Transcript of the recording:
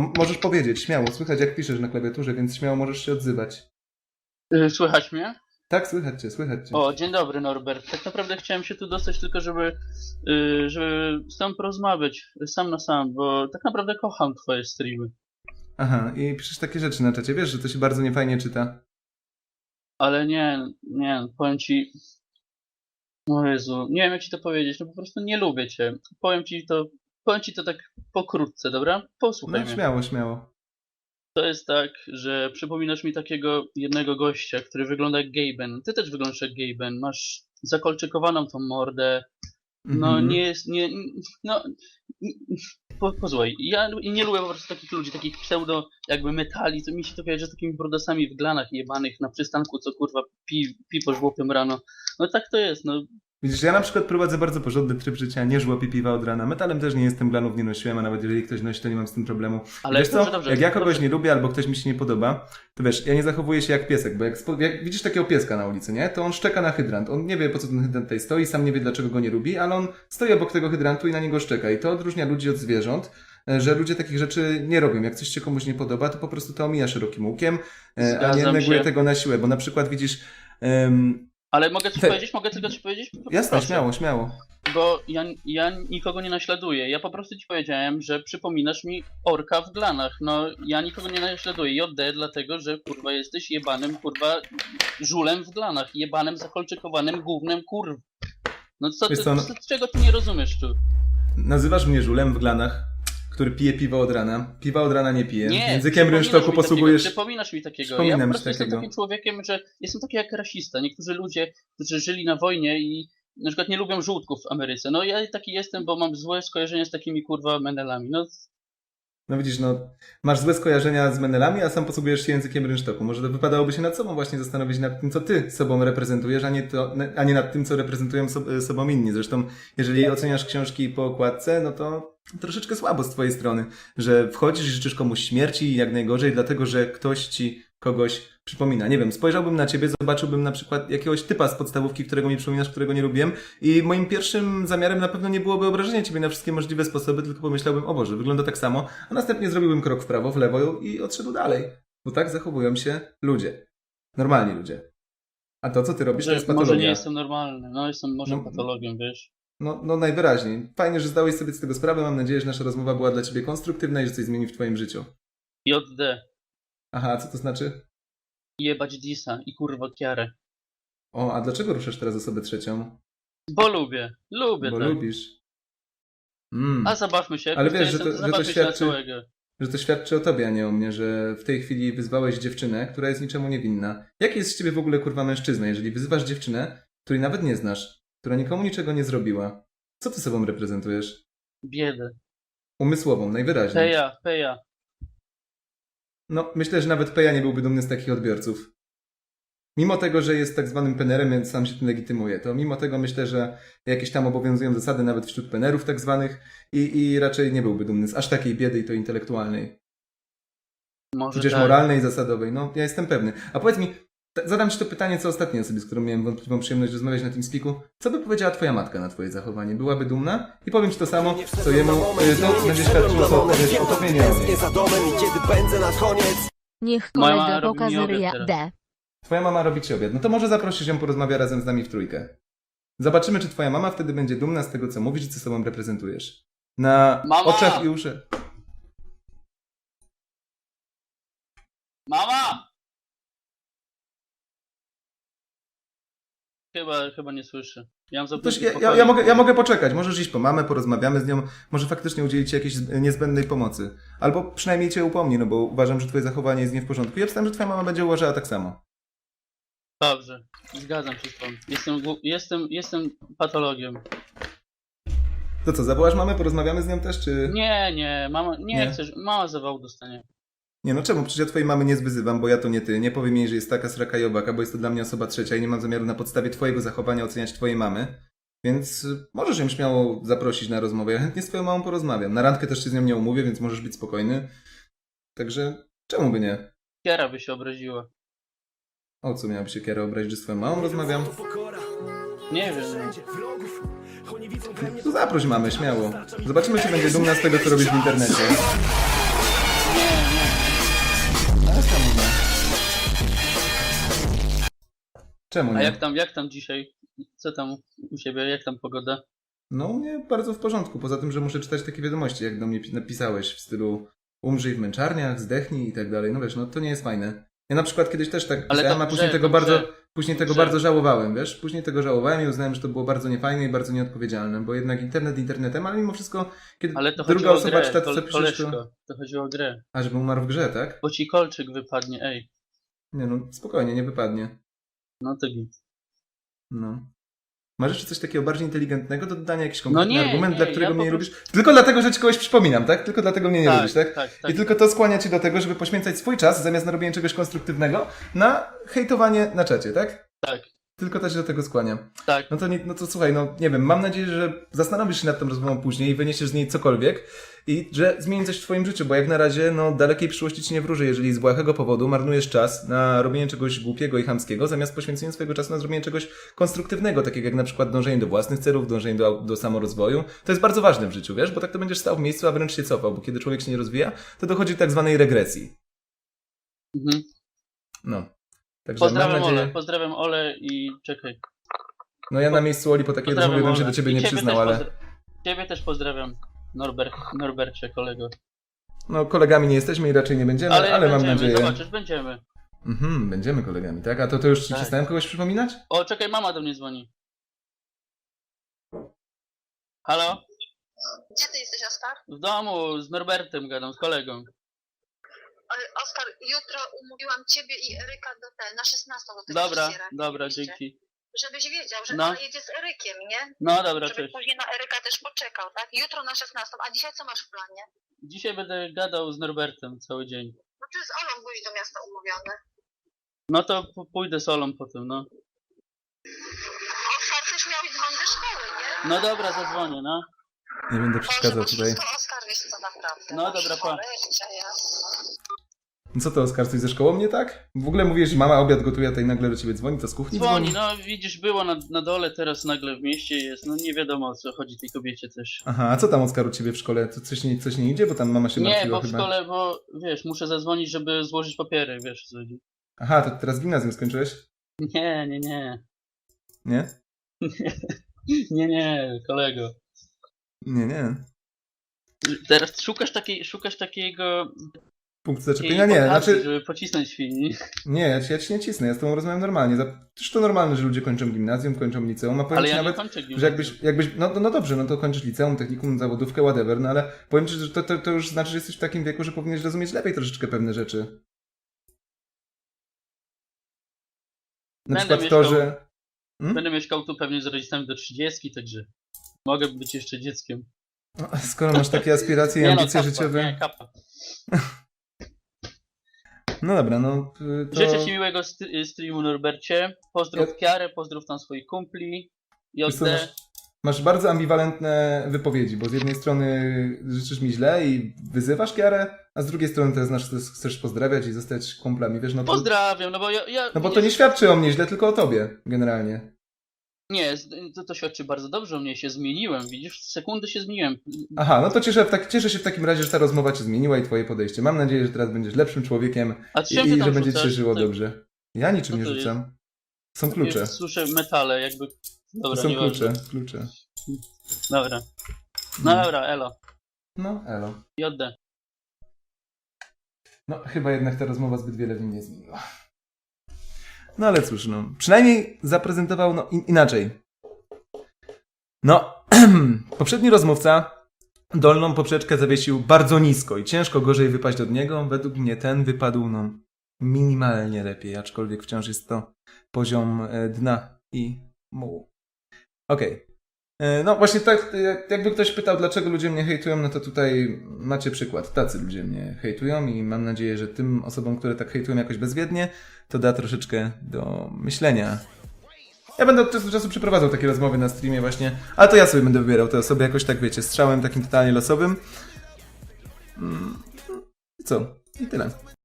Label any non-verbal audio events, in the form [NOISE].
No, możesz powiedzieć, śmiało, słychać jak piszesz na klawiaturze, więc śmiało możesz się odzywać. Y, Słychać mnie? Tak, słychać cię, słychać cię. O, dzień dobry Norbert. Tak naprawdę chciałem się tu dostać tylko, żeby, y, żeby z tobą porozmawiać sam na sam, bo tak naprawdę kocham twoje streamy. Aha, i piszesz takie rzeczy na czacie, wiesz, że to się bardzo niefajnie czyta. Ale nie, nie, powiem ci... O Jezu, nie wiem jak ci to powiedzieć, no po prostu nie lubię cię. Powiem ci to, powiem ci to tak pokrótce, dobra? Posłuchaj No mnie. śmiało, śmiało. To jest tak, że przypominasz mi takiego jednego gościa, który wygląda jak Gaben. Ty też wyglądasz jak Gaben. Masz zakolczykowaną tą mordę. No Mhm. nie jest, nie, no, po, pozwól, ja nie lubię po prostu takich ludzi, takich pseudo jakby metali, to mi się to kojarzy z takimi brodasami w glanach jebanych na przystanku, co kurwa pi, pipo żłopiem rano. No tak to jest, no Widzisz, ja na przykład prowadzę bardzo porządny tryb życia, nie żłopię piwa od rana. Metalem też nie jestem, glanów nie nosiłem, a nawet jeżeli ktoś nosi, to nie mam z tym problemu. ale wiesz co, dobrze, dobrze, jak ja kogoś dobrze. nie lubię albo ktoś mi się nie podoba, to wiesz, ja nie zachowuję się jak piesek, bo jak, jak widzisz takiego pieska na ulicy, nie? To on szczeka na hydrant. On nie wie, po co ten hydrant tutaj stoi, sam nie wie, dlaczego go nie lubi, ale on stoi obok tego hydrantu i na niego szczeka. I to odróżnia ludzi od zwierząt, e, że ludzie takich rzeczy nie robią. Jak coś się komuś nie podoba, to po prostu to omija szerokim łukiem, e, a nie Zgadzam neguje się. tego na siłę, bo na przykład widzisz... em, Ale mogę coś Te- powiedzieć? Mogę tylko coś powiedzieć? jasne, Proszę. śmiało, śmiało. Bo ja, ja nikogo nie naśladuję. Ja po prostu ci powiedziałem, że przypominasz mi orka w glanach. No, ja nikogo nie naśladuję. JD dlatego, że kurwa jesteś jebanym kurwa żulem w glanach. Jebanym, zakolczykowanym gównem kurw. No co ty, Wiesz co, no- co, czego ty nie rozumiesz tu? Nazywasz mnie żulem w glanach, który pije piwo od rana. Piwa od rana nie pije. Nie, Językiem rynsztoku posługujesz... Takiego, przypominasz mi takiego. Przypominam ja po prostu jestem takiego. takim człowiekiem, że jestem taki jak rasista. Niektórzy ludzie, którzy żyli na wojnie i na przykład nie lubią żółtków w Ameryce. No ja taki jestem, bo mam złe skojarzenia z takimi kurwa menelami. No No widzisz, no, masz złe skojarzenia z Menelami, a sam posługujesz się językiem rynsztoku. Może to wypadałoby się nad sobą właśnie zastanowić nad tym, co ty sobą reprezentujesz, a nie, to, a nie nad tym, co reprezentują so, sobą inni. Zresztą, jeżeli oceniasz książki po okładce, no to troszeczkę słabo z twojej strony, że wchodzisz i życzysz komuś śmierci i jak najgorzej, dlatego, że ktoś ci kogoś przypomina. Nie wiem, spojrzałbym na ciebie, zobaczyłbym na przykład jakiegoś typa z podstawówki, którego mi przypominasz, którego nie lubiłem i moim pierwszym zamiarem na pewno nie byłoby obrażenie ciebie na wszystkie możliwe sposoby, tylko pomyślałbym, o Boże, wygląda tak samo, a następnie zrobiłbym krok w prawo, w lewo i odszedł dalej. Bo tak zachowują się ludzie. Normalni ludzie. A to, co ty robisz, to że jest może nie patologia. jestem normalny. No jestem może No. patologiem, wiesz. No, no najwyraźniej. Fajnie, że zdałeś sobie z tego sprawę. Mam nadzieję, że nasza rozmowa była dla ciebie konstruktywna i że coś zmieni w twoim życiu. JD. Aha, co to znaczy? Jebać Disa i kurwa Kiarę. O, a dlaczego ruszasz teraz osobę trzecią? Bo lubię. Lubię Bo tak. lubisz. Mm. A zabawmy się. Ale wiesz, że to- że to świadczy- że to świadczy o tobie, a nie o mnie, że w tej chwili wyzwałeś dziewczynę, która jest niczemu niewinna. Jaki jest z ciebie w ogóle kurwa mężczyzna, jeżeli wyzywasz dziewczynę, której nawet nie znasz, która nikomu niczego nie zrobiła? Co ty sobą reprezentujesz? Biedę. Umysłową, najwyraźniej. Peja, peja. No, myślę, że nawet Peja nie byłby dumny z takich odbiorców. Mimo tego, że jest tak zwanym penerem, więc sam się tym legitymuje, to mimo tego myślę, że jakieś tam obowiązują zasady nawet wśród penerów tak zwanych i, i raczej nie byłby dumny z aż takiej biedy i to intelektualnej. Może Tudzież tak. moralnej i zasadowej. No, ja jestem pewny. A powiedz mi, zadam ci to pytanie, co ostatniej osobie, z którą miałem wątpliwą przyjemność rozmawiać na tym spiku. Co by powiedziała twoja matka na twoje zachowanie? Byłaby dumna? I powiem ci to samo, co jemu, y, to będzie świadczyło to odpowiedź o tobie, nie o Tęsknię niej. za domem i kiedy pędzę na koniec Niech kolega teraz. D. Twoja mama robi ci obiad. No to może zaprosisz ją, porozmawia razem z nami w trójkę. Zobaczymy, czy twoja mama wtedy będzie dumna z tego, co mówisz i co sobą reprezentujesz. Na Mama! oczach i uszach. Mama! Chyba, chyba nie słyszę. Ja zamknięty ja, ja, ja, mogę, ja mogę poczekać. Możesz iść po mamę, porozmawiamy z nią, może faktycznie udzieli ci jakiejś niezbędnej pomocy. Albo przynajmniej cię upomni, no bo uważam, że twoje zachowanie jest nie w porządku. I obstawiam, że twoja mama będzie uważała tak samo. Dobrze, zgadzam się z tą. Jestem, jestem, jestem patologiem. To co, zawołasz mamę, porozmawiamy z nią też, czy... Nie, nie, mama, nie, Nie? chcesz, mama zawał dostanie. Nie, no czemu? Przecież ja twojej mamy nie zwyzywam, bo ja to nie ty. Nie powiem jej, że jest taka sraka i obaka, bo jest to dla mnie osoba trzecia i nie mam zamiaru na podstawie twojego zachowania oceniać twojej mamy. Więc y, możesz ją śmiało zaprosić na rozmowę. Ja chętnie z twoją mamą porozmawiam. Na randkę też się z nią nie umówię, więc możesz być spokojny. Także czemu by nie? Kiara by się obraziła. O co miałaby się Kiera obrazić, że z twoją mamą rozmawiam? Nie wiem. To zaproś mamę, śmiało. Zobaczymy, czy będzie dumna z tego, co robisz w internecie. Czemu A nie? jak tam, jak tam dzisiaj? Co tam u siebie, jak tam pogoda? No u mnie bardzo w porządku, poza tym, że muszę czytać takie wiadomości, jak do mnie pi- napisałeś w stylu umrzyj w męczarniach, zdechnij i tak dalej. No wiesz, no to nie jest fajne. Ja na przykład kiedyś też tak Ale pisałem, to a później tego bardzo, później tego bardzo żałowałem, wiesz? Później tego żałowałem i uznałem, że to było bardzo niefajne i bardzo nieodpowiedzialne, bo jednak internet internetem, ale mimo wszystko, kiedy Ale to druga osoba czyta co piszesz, to... To chodziło o grę. A, żeby umarł w grze, tak? Bo ci kolczyk wypadnie, ej. Nie no, spokojnie, nie wypadnie. No to git. No. Masz jeszcze coś takiego bardziej inteligentnego do dodania, jakiś No konkretny nie, argument, nie, dla którego ja mnie nie lubisz? Tylko dlatego, że ci kogoś przypominam, tak? Tylko dlatego mnie nie tak, lubisz, tak? tak, tak. I tylko to skłania cię do tego, żeby poświęcać swój czas, zamiast na robienie czegoś konstruktywnego, na hejtowanie na czacie, tak? Tak, Tylko się do tego skłania. tak. No to, nie, no to słuchaj, no nie wiem, mam nadzieję, że zastanowisz się nad tą rozmową później i wyniesiesz z niej cokolwiek i że zmieni coś w twoim życiu, bo jak na razie, no dalekiej przyszłości ci nie wróży, jeżeli z błahego powodu marnujesz czas na robienie czegoś głupiego i chamskiego, zamiast poświęcenia swojego czasu na zrobienie czegoś konstruktywnego, takiego jak na przykład dążenie do własnych celów, dążenie do, do samorozwoju. To jest bardzo ważne w życiu, wiesz, bo tak to będziesz stał w miejscu, a wręcz się cofał, bo kiedy człowiek się nie rozwija, to dochodzi do tak zwanej regresji. Mhm. No. Także mam Pozdrawiam nadzieję... Ole, pozdrawiam Ole i czekaj. No ja na miejscu Oli po takiej Pozdrawiam rozmowie bym się do ciebie I nie ciebie przyznał, też ale... pozdra- Ciebie też pozdrawiam. Norbert, Norbercie, kolego. No, kolegami nie jesteśmy i raczej nie będziemy, ale, Ale, mam będziemy, nadzieję. zobaczysz, będziemy. Mhm, będziemy kolegami, tak? A to, to już ci Tak. przestałem kogoś przypominać? O, czekaj, mama do mnie dzwoni. Halo? Gdzie ty jesteś, Oskar? W domu, z Norbertem gadam, z kolegą. Ale, Oskar, jutro umówiłam ciebie i Eryka do te, na 16 do tego Dobra, fryzjera. dobra, Oczywiście. dzięki. Żebyś wiedział, że No. ona jedzie z Erykiem, nie? No dobra, Żeby cześć. później na Eryka też poczekał, tak? Jutro na 16, a dzisiaj co masz w planie? Dzisiaj będę gadał z Norbertem cały dzień. No ty z Olą byłeś do miasta umówiony. No to p- pójdę solą potem, no. Oskar, też miałeś dzwonić do szkoły, nie? No dobra, zadzwonię, no. Nie będę Boże, przeszkadzał bo tutaj. wszystko Oskar, wiesz co, naprawdę. No dobra, pa. Co to, Oskar, coś ze szkołą nie tak? W ogóle mówisz, że mama obiad gotuje, a tutaj nagle do ciebie dzwoni, to z kuchni dzwoni? No widzisz, było na, na dole, teraz nagle w mieście jest, no nie wiadomo o co chodzi tej kobiecie też. Aha, a co tam, Oskar, u ciebie w szkole? To coś nie, coś nie idzie? Bo tam mama się Nie, martwiła bo w chyba. szkole, bo wiesz, muszę zadzwonić, żeby złożyć papiery, wiesz co chodzi. Aha, to teraz gimnazjum skończyłeś? Nie, nie, nie. Nie? [LAUGHS] Nie, nie, kolego. Nie, nie. Teraz szukasz takiej, szukasz takiego Punkt zaczepienia? Nie, okazji, znaczy... żeby pocisnąć film. [LAUGHS] Nie, ja ci, ja ci nie cisnę, ja z tobą rozmawiam normalnie. Przecież to normalne, że ludzie kończą gimnazjum, kończą liceum, a powiem Ale ci ja nawet... Że jakbyś, jakbyś no, no, no dobrze, no to kończysz liceum, technikum, zawodówkę, whatever, no ale powiem ci, że to, to, to już znaczy, że jesteś w takim wieku, że powinieneś rozumieć lepiej troszeczkę pewne rzeczy. Na Będę przykład to, mieszkał- że... Hmm? Będę mieszkał tu pewnie z rodzicami do 30, także mogę być jeszcze dzieckiem. No, skoro masz takie [LAUGHS] aspiracje i no, ambicje kapa, życiowe... Nie, kapa. [LAUGHS] No dobra, no y, to... Życzę Ci miłego st- streamu, Norbercie. Pozdrów Ja- Kiarę, pozdrów tam swoich kumpli. JD. masz, bardzo ambiwalentne wypowiedzi, bo z jednej strony życzysz mi źle i wyzywasz Kiarę, a z drugiej strony też znasz, chcesz- chcesz pozdrawiać i zostać kumplami, wiesz, no to... Pozdrawiam, no bo ja... ja No bo to nie świadczy o mnie źle, tylko o tobie, generalnie. Nie, to, to świadczy bardzo dobrze o mnie, się zmieniłem, widzisz? W sekundę się zmieniłem. Aha, no to cieszę, tak, cieszę się w takim razie, że ta rozmowa cię zmieniła i twoje podejście. Mam nadzieję, że teraz będziesz lepszym człowiekiem A i, i że będzie ci się żyło To- dobrze. Ja niczym nie rzucam. Są klucze. Słyszę metale, jakby... Dobra, są klucze, klucze. Dobra. No dobra, elo. No, elo. JD. No, chyba jednak ta rozmowa zbyt wiele w nim nie zmieniła. No ale cóż, no. Przynajmniej zaprezentował no, in, inaczej. No, [CLEARS THROAT] poprzedni rozmówca dolną poprzeczkę zawiesił bardzo nisko i ciężko gorzej wypaść od niego. Według mnie ten wypadł no, minimalnie lepiej, aczkolwiek wciąż jest to poziom e, dna i mułu. Okej. E, No właśnie tak, e, jakby ktoś pytał, dlaczego ludzie mnie hejtują, no to tutaj macie przykład. Tacy ludzie mnie hejtują i mam nadzieję, że tym osobom, które tak hejtują jakoś bezwiednie, to da troszeczkę do myślenia. Ja będę od czasu do czasu przeprowadzał takie rozmowy na streamie właśnie, ale to ja sobie będę wybierał te osoby jakoś tak, wiecie, strzałem takim totalnie losowym. Mm, co? I tyle.